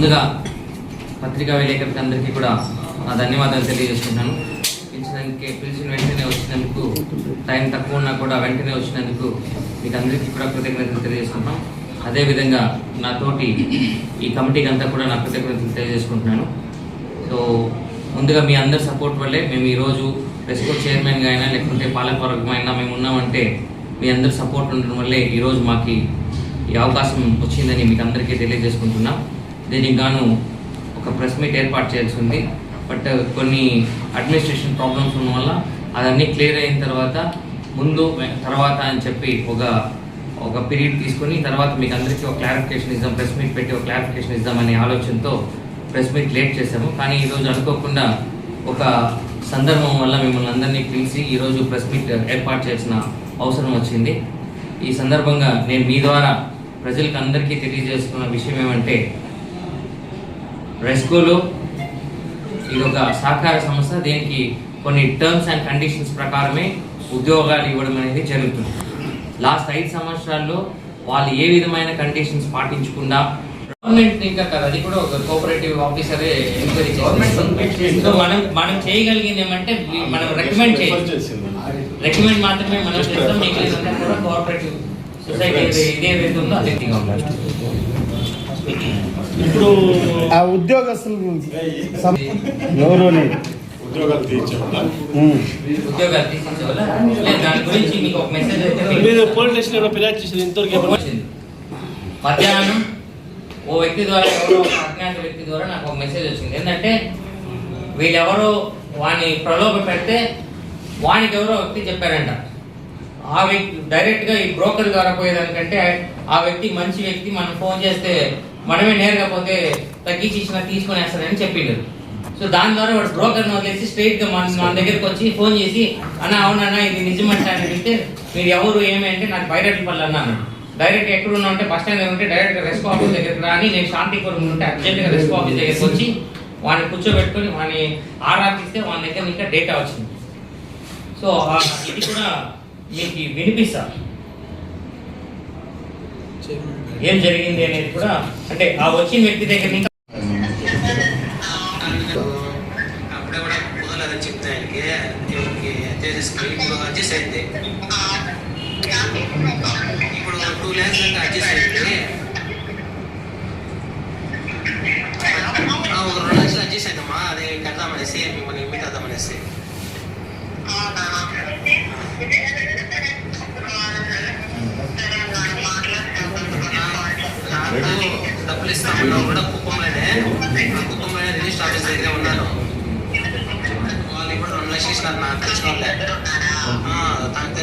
ముందుగా పత్రికా విలేకరులకు అందరికీ కూడా నా ధన్యవాదాలు తెలియజేసుకుంటాను పిలిచినందుకే పిలిచిన వెంటనే వచ్చినందుకు టైం తక్కువ ఉన్నా కూడా వెంటనే వచ్చినందుకు మీకు అందరికీ కూడా కృతజ్ఞతలు తెలియజేసుకుంటాం అదేవిధంగా నాతోటి ఈ కమిటీకి అంతా కూడా నా కృతజ్ఞతలు తెలియజేసుకుంటున్నాను. సో ముందుగా మీ అందరి సపోర్ట్ వల్లే మేము ఈరోజు ప్రెస్కో చైర్మన్గా అయినా లేకుంటే పాలకవర్గం అయినా మేము ఉన్నామంటే మీ అందరి సపోర్ట్ ఉండడం వల్లే ఈరోజు మాకు ఈ అవకాశం వచ్చిందని మీకు అందరికీ తెలియజేసుకుంటున్నాం. దీనికి గాను ఒక ప్రెస్ మీట్ ఏర్పాటు చేయాల్సి ఉంది. బట్ కొన్ని అడ్మినిస్ట్రేషన్ ప్రాబ్లమ్స్ ఉన్న వల్ల అదన్నీ క్లియర్ అయిన తర్వాత ముందు తర్వాత అని చెప్పి ఒక ఒక పీరియడ్ తీసుకొని తర్వాత మీకు అందరికీ ఒక క్లారిఫికేషన్ ఇద్దాం ప్రెస్ మీట్ పెట్టి ఒక క్లారిఫికేషన్ ఇద్దామనే ఆలోచనతో ప్రెస్ మీట్ లేట్ చేశాము. కానీ ఈరోజు అనుకోకుండా ఒక సందర్భం వల్ల మిమ్మల్ని అందరినీ పిలిచి ఈరోజు ప్రెస్ మీట్ ఏర్పాటు చేసిన అవసరం వచ్చింది. ఈ సందర్భంగా నేను మీ ద్వారా ప్రజలకు అందరికీ తెలియజేస్తున్న విషయం ఏమంటే రెస్కోలో ఇది ఒక సహకార సంస్థ. దీనికి కొన్ని టర్మ్స్ అండ్ కండిషన్స్ ప్రకారమే ఉద్యోగాలు ఇవ్వడం అనేది జరుగుతుంది. లాస్ట్ ఐదు సంవత్సరాల్లో వాళ్ళు ఏ విధమైన కండిషన్స్ పాటించకుండా గవర్నమెంట్ ఇంకా కాదు అది కూడా ఒక కోఆపరేటివ్ ఆఫీసరే ఎంక్వైరీ గవర్నమెంట్ సో మనం మనం చేయగలిగింది ఏమంటే మనం రికమెండ్ చేయాలి. రికమెండ్ మాత్రమే మనం చేస్తాం కూడా కోఆపరేటివ్ ఇప్పుడు ఆ ఉద్యోగస్తుల గురించి. ఎవరు ఉద్యోగాలు వచ్చింది మధ్యాహ్నం ఓ వ్యక్తి ద్వారా ఎవరో అజ్ఞాత వ్యక్తి ద్వారా నాకు ఒక మెసేజ్ వచ్చింది. ఏంటంటే వీళ్ళెవరో వాని ప్రలోభ పెడితే వానికి ఎవరో వ్యక్తి చెప్పారంట. ఆ వ్యక్తి డైరెక్ట్గా ఈ బ్రోకర్ ద్వారా పోయేదానికంటే ఆ వ్యక్తి మంచి వ్యక్తి మనం ఫోన్ చేస్తే మనమే నేరుగా పోతే తగ్గించి ఇచ్చిన తీసుకునేస్తానని చెప్పిండు. సో దాని ద్వారా వాడు బ్రోకర్ వదిలేసి స్ట్రైట్గా మన మన దగ్గరికి వచ్చి ఫోన్ చేసి అన్న అవునన్నా ఇది నిజమంటే అని అడిగితే మీరు ఎవరు ఏమి అంటే నాకు బయటపల్లి అన్నాను. డైరెక్ట్ ఎక్కడ ఉన్నా అంటే బస్ స్టాండ్ ఉంటే డైరెక్ట్ రెస్కో ఆఫీస్ దగ్గరికి రాని నేను శాంతిపురం ఉంటే అర్జెంట్గా రెస్కో ఆఫీస్ దగ్గరికి వచ్చి వాడిని కూర్చోబెట్టుకొని వాడిని ఆరా తీస్తే వాని దగ్గర ఇంకా డేటా వచ్చింది. సో ఇది కూడా మీకు వినిపిస్తా ఏం జరిగింది అనేది కూడా అంటే ఆ వచ్చిన వ్యక్తి దగ్గర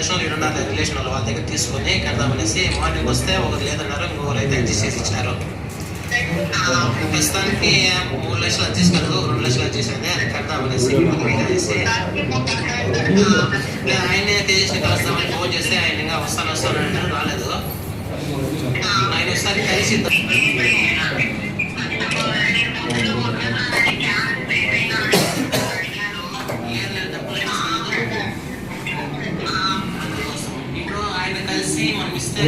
తనకు ఇరవై వాళ్ళు రిలేషన్ వాళ్ళ దగ్గర తీసుకొని కడదామనేసి మార్నింగ్ వస్తే ఒకరు లేదన్నారు ఇంకొకరు అయితే అడ్జస్ట్ చేసి ఇచ్చినారు. ప్రస్తుతానికి మూడు లక్షలు అడ్జస్ట్ కాదు రెండు లక్షలు అడ్జస్ట్ అయితే అది కడదామనేసి ఆయన అనేసి. ఆయనే తేజస్ని కలుస్తామని ఫోన్ చేస్తే ఆయన ఇంకా వస్తాను వస్తాను అంటే రాలేదు. ఆయన ఒకసారి కలిసి మనం ఇస్తే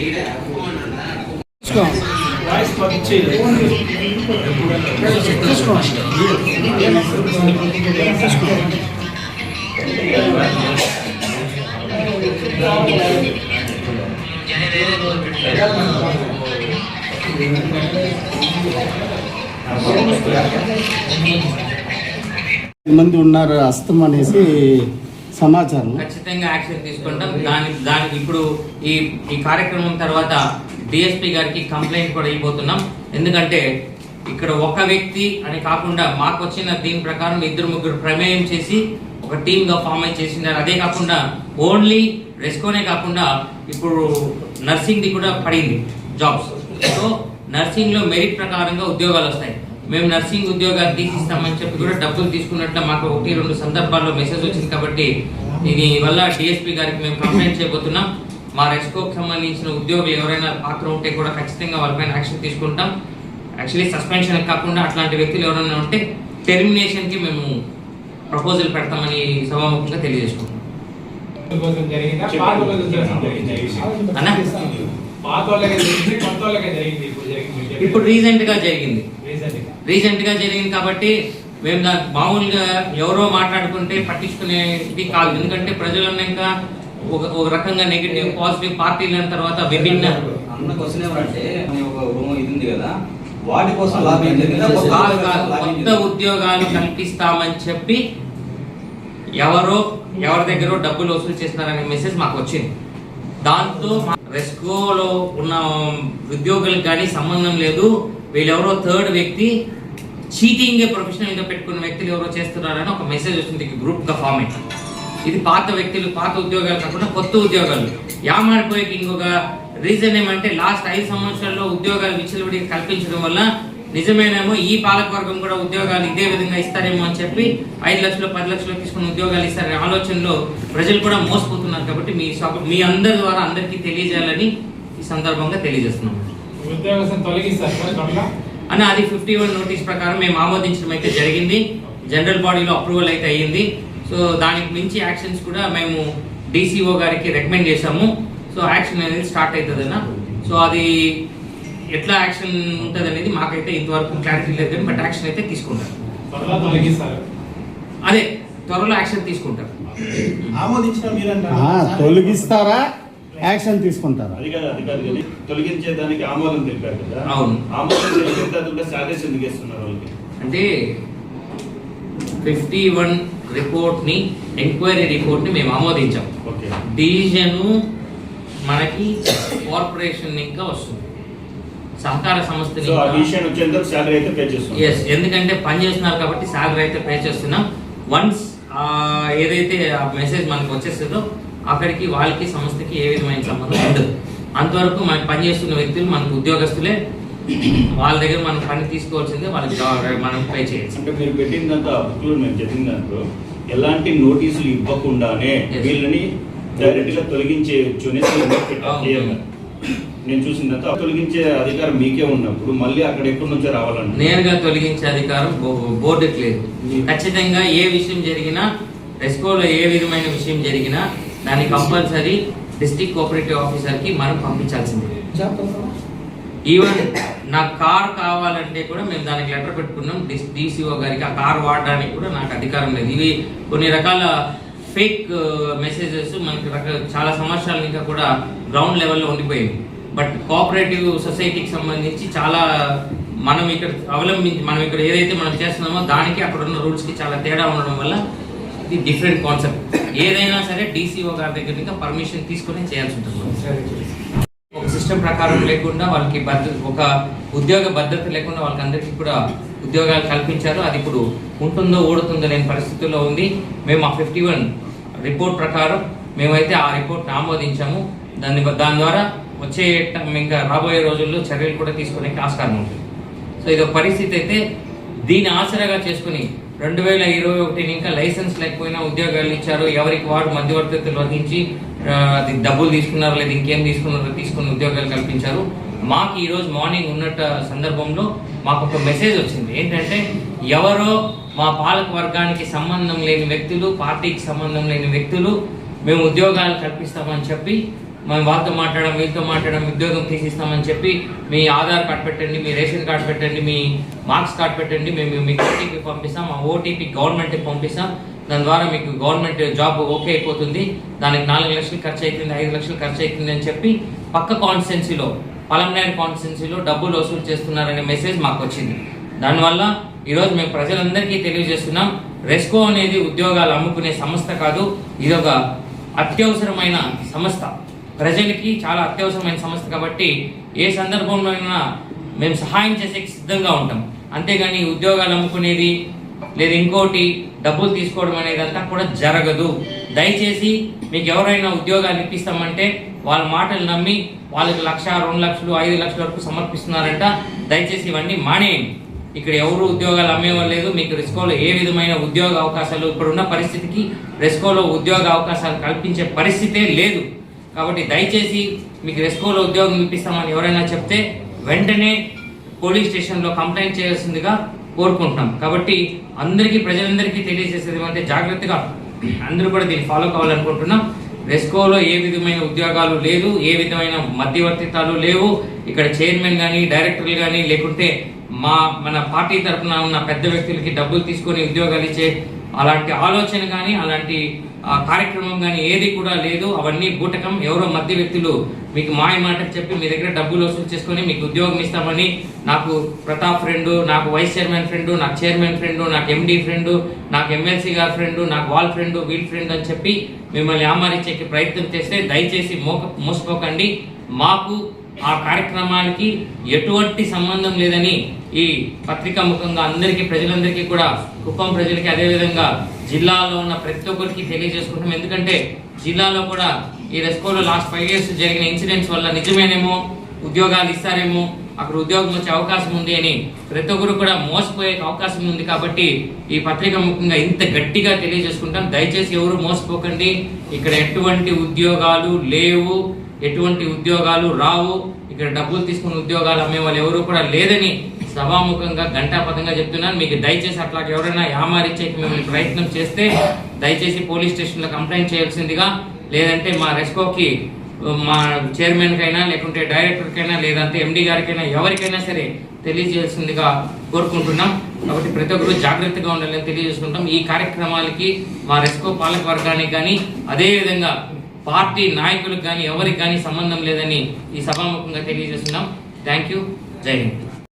ఈడ. మంది ఉన్నారు హస్తం అనేసి సమాచారం ఖచ్చితంగా యాక్షన్ తీసుకుంటాం. దాని దానికి ఇప్పుడు ఈ ఈ కార్యక్రమం తర్వాత డిఎస్పి గారికి కంప్లైంట్ కూడా ఇవ్వబోతున్నాం. ఎందుకంటే ఇక్కడ ఒక వ్యక్తి అని కాకుండా మాకు వచ్చిన దీని ప్రకారం ఇద్దరు ముగ్గురు ప్రమేయం చేసి ఒక టీమ్గా ఫామ్ అయి చేసినారు. అదే కాకుండా ఓన్లీ రెస్కోనే కాకుండా ఇప్పుడు నర్సింగ్ది కూడా పడింది జాబ్స్. సో నర్సింగ్లో మెరిట్ ప్రకారంగా ఉద్యోగాలు వస్తాయి. మేము నర్సింగ్ ఉద్యోగాలు తీసిస్తామని చెప్పి కూడా డబ్బులు తీసుకున్నట్లు మాకు ఒకటి రెండు సందర్భాల్లో మెసేజ్ వచ్చింది కాబట్టి దీని వల్ల డిఎస్పీ గారికి మేము కంప్లైంట్ చేయబోతున్నాం. మా రెస్కోకి సంబంధించిన ఉద్యోగులు ఎవరైనా పాత్ర ఉంటే కూడా ఖచ్చితంగా వాళ్ళపైన యాక్షన్ తీసుకుంటాం. యాక్చువల్లీ సస్పెన్షన్ కాకుండా అట్లాంటి వ్యక్తులు ఎవరైనా ఉంటే టెర్మినేషన్కి మేము ప్రపోజల్ పెడతామని సభాముఖంగా తెలియజేసుకుంటాం ఇప్పుడు జరిగింది. ఇప్పుడు రీసెంట్గా జరిగింది. రీసెంట్గా జరిగింది కాబట్టి మేము దాన్ని మామూలుగా ఎవరో మాట్లాడుకుంటే పట్టించుకునేది కాదు. ఎందుకంటే ప్రజలు ఇంకా ఒక ఒక రకంగా నెగిటివ్ పాజిటివ్ పార్టీలు అయిన తర్వాత విభిన్న అన్న క్వశ్చన్ ఏమంటే ఒక రూమ్ ఇది ఉంది కదా. వాటి కోసం కొత్త ఉద్యోగాల కల్పిస్తామని చెప్పి ఎవరో ఎవరి దగ్గర డబ్బులు వసూలు చేస్తున్నారనే మెసేజ్ మాకు వచ్చింది. దాంతో రెస్కోలో ఉన్న ఉద్యోగులకు కానీ సంబంధం లేదు. వీళ్ళెవరో థర్డ్ వ్యక్తి చీటింగ్ ప్రొఫెషనల్గా పెట్టుకున్న వ్యక్తులు ఎవరో చేస్తున్నారని ఒక మెసేజ్ వస్తుంది. గ్రూప్గా ఫామ్ అయింది ఇది పాత వ్యక్తులు పాత ఉద్యోగాలు కాకుండా కొత్త ఉద్యోగాలు. యామాడిపోయే ఇంకొక రీజన్ ఏమంటే లాస్ట్ ఐదు సంవత్సరాల్లో ఉద్యోగాలు విచ్చలవిడి కల్పించడం వల్ల నిజమేనేమో ఈ పాలకవర్గం కూడా ఉద్యోగాలు ఇదే విధంగా ఇస్తారేమో అని చెప్పి ఐదు లక్షలు పది లక్షలు తీసుకుని ఉద్యోగాలు ఇస్తారనే ఆలోచనలో ప్రజలు కూడా మోసపోతున్నారు కాబట్టి మీ మీ అందరి ద్వారా అందరికీ తెలియజేయాలని ఈ సందర్భంగా తెలియజేస్తున్నాం. ఉద్యోగస్తులను తొలగిస్తారు సార్ త్వరలో అని అది ఫిఫ్టీ వన్ నోటీస్ ప్రకారం మేము ఆమోదించడం అయితే జరిగింది. జనరల్ బాడీలో అప్రూవల్ అయితే అయ్యింది. సో దానికి మించి యాక్షన్స్ కూడా మేము డీసీఓ గారికి రికమెండ్ చేశాము. సో యాక్షన్ అనేది స్టార్ట్ అవుతుందన్న సో అది ఎట్లా యాక్షన్ ఉంటుంది అనేది మాకైతే ఇంతవరకు క్లారిటీ లేదు కానీ బట్ యాక్షన్ అయితే తీసుకుంటారు. అదే త్వరలో యాక్షన్ తీసుకుంటారు. తొలగిస్తారా? యాక్షన్ తీసుకుంటారా. అది కాదు అది కాదు కానీ తొలగించే దానికి ఆమోదం తెలిపారు కదా. అవును. ఆమోదం తెలిపిన తర్వాత కూడా శాలరీస్ ఎందుకు ఇస్తున్నారు వాళ్ళకి. అంటే ఫిఫ్టీ వన్ రిపోర్ట్ని ఎంక్వైరీ రిపోర్ట్ని మేము ఆమోదించాం. ఓకే. డివిజన్ మనకి కార్పొరేషన్ ఇంకా వస్తుంది. సహకార సంస్థ సో ఆ విషయం వచ్చేందుకు శాలరీ అయితే పే చేస్తున్నారు ఎస్ ఎందుకంటే పని చేస్తున్నారు కాబట్టి శాలరీ అయితే పే చేస్తున్నాం. వన్స్ ఏదైతే ఆ మెసేజ్ మనకు వచ్చేస్తుందో అక్కడికి వాళ్ళకి సంస్థకి ఏ విధమైన సంబంధం ఉండదు. అంతవరకు మనకి పని చేస్తున్న వ్యక్తులు మనకు ఉద్యోగస్తులే. వాళ్ళ దగ్గర మనం పని తీసుకోవాల్సిందే వాళ్ళకి మనం పే చేయాల్సింది. అంటే మీరు పెట్టిన దాంట్లో ఆ బుక్లో మేము చదివిన దాంట్లో ఎలాంటి నోటీసులు ఇవ్వకుండానే. వీళ్ళని డైరెక్ట్గా తొలగించేయచ్చు. నేను చూసిన దాంట్లో తొలగించే అధికారం మీకే ఉన్నప్పుడు మళ్ళీ అక్కడ ఎక్కడి నుంచో రావాలంటే నేరుగా తొలగించే అధికారం బోర్డుకి లేదు. ఖచ్చితంగా ఏ విషయం జరిగినా రెస్కోలో ఏ విధమైన విషయం జరిగినా దాన్ని కంపల్సరీ డిస్ట్రిక్ట్ కోఆపరేటివ్ ఆఫీసర్కి మనం పంపించాల్సిందే. ఈవెన్ నా కార్ కావాలంటే కూడా మేము దానికి లెటర్ పెట్టుకున్నాం. డిసిఓ గారికి ఆ కార్ వాడడానికి కూడా నాకు అధికారం లేదు. ఇవి కొన్ని రకాల ఫేక్ మెసేజెస్ మనకి రక చాలా సంవత్సరాల ఇంకా కూడా గ్రౌండ్ లెవెల్లో ఉండిపోయింది. బట్ కోఆపరేటివ్ సొసైటీకి సంబంధించి చాలా మనం ఇక్కడ అవలంబించి మనం ఇక్కడ ఏదైతే మనం చేస్తున్నామో దానికి అక్కడ ఉన్న రూల్స్కి చాలా తేడా ఉండడం వల్ల ఇది డిఫరెంట్ కాన్సెప్ట్. ఏదైనా సరే డీసీఓ గారి దగ్గర ఇంకా పర్మిషన్ తీసుకునే చేయాల్సి ఉంటుంది. ఒక సిస్టమ్ ప్రకారం లేకుండా వాళ్ళకి భద్రత ఒక ఉద్యోగ భద్రత లేకుండా వాళ్ళకి అందరికీ కూడా ఉద్యోగాలు కల్పించారు. అది ఇప్పుడు ఉంటుందో ఊడుతుందో లేని పరిస్థితుల్లో ఉంది. మేము ఆ ఫిఫ్టీ వన్ రిపోర్ట్ ప్రకారం మేమైతే ఆ రిపోర్ట్ ఆమోదించాము. దాన్ని దాని ద్వారా వచ్చే ఇంకా రాబోయే రోజుల్లో చర్యలు కూడా తీసుకునే ఆస్కారం ఉంటుంది. సో ఇది ఒక పరిస్థితి అయితే దీన్ని ఆసరాగా చేసుకుని రెండు వేల ఇరవై ఒకటిని ఇంకా లైసెన్స్ లేకపోయినా ఉద్యోగాలు ఇచ్చారు. ఎవరికి వాడు మధ్యవర్తిత్వం వహించి అది డబ్బులు తీసుకున్నారు లేదా ఇంకేం తీసుకున్నారో తీసుకుని ఉద్యోగాలు కల్పించారు. మాకు ఈరోజు మార్నింగ్ ఉన్నట్టు సందర్భంలో మాకు ఒక మెసేజ్ వచ్చింది. ఏంటంటే ఎవరో మా పాలక వర్గానికి సంబంధం లేని వ్యక్తులు పార్టీకి సంబంధం లేని వ్యక్తులు మేము ఉద్యోగాలు కల్పిస్తామని చెప్పి మేము వాళ్ళతో మాట్లాడడం వీళ్ళతో మాట్లాడడం ఉద్యోగం తీసిస్తామని చెప్పి మీ ఆధార్ కార్డ్ పెట్టండి మీ రేషన్ కార్డ్ పెట్టండి మీ మార్క్స్ కార్డ్ పెట్టండి మేము మీకు ఓటీపీ పంపిస్తాం ఆ ఓటీపీ గవర్నమెంట్కి పంపిస్తాం. దాని ద్వారా మీకు గవర్నమెంట్ జాబ్ ఓకే అయిపోతుంది. దానికి నాలుగు లక్షలు ఖర్చు అవుతుంది ఐదు లక్షలు ఖర్చు అవుతుంది అని చెప్పి పక్క కాన్స్టిట్యున్సీలో పలంనేరు కాన్స్టిట్యున్సీలో డబ్బులు వసూలు చేస్తున్నారనే మెసేజ్ మాకు వచ్చింది. దానివల్ల ఈరోజు మేము ప్రజలందరికీ తెలియజేస్తున్నాం రెస్కో అనేది ఉద్యోగాలు అమ్ముకునే సంస్థ కాదు ఇది ఒక అత్యవసరమైన సంస్థ. ప్రజలకి చాలా అత్యవసరమైన సమస్య కాబట్టి ఏ సందర్భంలోనైనా మేము సహాయం చేసే సిద్ధంగా ఉంటాం. అంతేగాని ఉద్యోగాలు అమ్ముకునేది లేదా ఇంకోటి డబ్బులు తీసుకోవడం అనేది అంతా కూడా జరగదు. దయచేసి మీకు ఎవరైనా ఉద్యోగాలు ఇప్పిస్తామంటే వాళ్ళ మాటలు నమ్మి వాళ్ళకి లక్ష రెండు లక్షలు ఐదు లక్షల వరకు సమర్పిస్తున్నారంట. దయచేసి ఇవన్నీ మానేయండి. ఇక్కడ ఎవరు ఉద్యోగాలు అమ్మేవాళ్ళు లేదు. మీకు రెస్కోలో ఏ విధమైన ఉద్యోగ అవకాశాలు ఇప్పుడున్న పరిస్థితికి రెస్కోలో ఉద్యోగ అవకాశాలు కల్పించే పరిస్థితే లేదు. కాబట్టి దయచేసి మీకు రెస్కోలో ఉద్యోగం ఇప్పిస్తామని ఎవరైనా చెప్తే వెంటనే పోలీస్ స్టేషన్లో కంప్లైంట్ చేయాల్సిందిగా కోరుకుంటున్నాం. కాబట్టి అందరికీ ప్రజలందరికీ తెలియజేసేది అంటే జాగ్రత్తగా అందరూ కూడా దీన్ని ఫాలో కావాలనుకుంటున్నాం. రెస్కోలో ఏ విధమైన ఉద్యోగాలు లేదు ఏ విధమైన మధ్యవర్తిత్వాలు లేవు. ఇక్కడ చైర్మన్ కానీ డైరెక్టర్లు కానీ లేకుంటే మా మన పార్టీ తరఫున ఉన్న పెద్ద వ్యక్తులకి డబ్బులు తీసుకొని ఉద్యోగాలు ఇచ్చే అలాంటి ఆలోచన కానీ అలాంటి ఆ, కార్యక్రమం కానీ ఏది కూడా లేదు. అవన్నీ బూటకం. ఎవరో మధ్య వ్యక్తులు మీకు మాయ మాట చెప్పి మీ దగ్గర డబ్బులు వసూలు చేసుకొని మీకు ఉద్యోగం ఇస్తామని నాకు ప్రతాప్ ఫ్రెండ్ నాకు వైస్ చైర్మన్ ఫ్రెండ్ నాకు చైర్మన్ ఫ్రెండ్ నాకు ఎండీ ఫ్రెండ్ నాకు ఎమ్మెల్సీ గారి ఫ్రెండ్ నాకు వాల్ ఫ్రెండ్ వీల్ ఫ్రెండ్ అని చెప్పి మిమ్మల్ని ఆమరించే ప్రయత్నం చేస్తే దయచేసి మోక మోసపోకండి. మాకు ఆ కార్యక్రమానికి ఎటువంటి సంబంధం లేదని ఈ పత్రికా ముఖంగా అందరికీ ప్రజలందరికీ కూడా కుప్పం ప్రజలకి అదేవిధంగా జిల్లాలో ఉన్న ప్రతి ఒక్కరికి తెలియజేసుకుంటాం ఎందుకంటే జిల్లాలో కూడా ఈ రెస్కోలో లాస్ట్ ఫైవ్ ఇయర్స్ జరిగిన ఇన్సిడెంట్స్ వల్ల నిజమేనేమో ఉద్యోగాలు ఇస్తారేమో అక్కడ ఉద్యోగం వచ్చే అవకాశం ఉంది అని ప్రతి ఒక్కరు కూడా మోసపోయే అవకాశం ఉంది కాబట్టి ఈ పత్రిక ముఖ్యంగా ఇంత గట్టిగా తెలియజేసుకుంటాం. దయచేసి ఎవరు మోసపోకండి. ఇక్కడ ఎటువంటి ఉద్యోగాలు లేవు ఎటువంటి ఉద్యోగాలు రావు. ఇక్కడ డబ్బులు తీసుకుని ఉద్యోగాలు అమ్మే వాళ్ళు ఎవరు కూడా లేదని సభాముఖంగా ఘంటాపథంగా చెప్తున్నాను. మీకు దయచేసి అట్లా ఎవరైనా యామారిచ్చేకి మిమ్మల్ని ప్రయత్నం చేస్తే దయచేసి పోలీస్ స్టేషన్లో కంప్లైంట్ చేయాల్సిందిగా లేదంటే మా రెస్కోకి మా చైర్మన్కైనా లేకుంటే డైరెక్టర్కైనా లేదంటే ఎండి గారికైనా ఎవరికైనా సరే తెలియజేయాల్సిందిగా కోరుకుంటున్నాం. కాబట్టి ప్రతి ఒక్కరు జాగ్రత్తగా ఉండాలని తెలియజేసుకుంటాం ఈ కార్యక్రమాలకి మా రెస్కో పాలక వర్గానికి కానీ అదేవిధంగా పార్టీ నాయకులకు కానీ ఎవరికి కానీ సంబంధం లేదని ఈ సభాముఖంగా తెలియజేస్తున్నాం. Thank you. జై హింద్.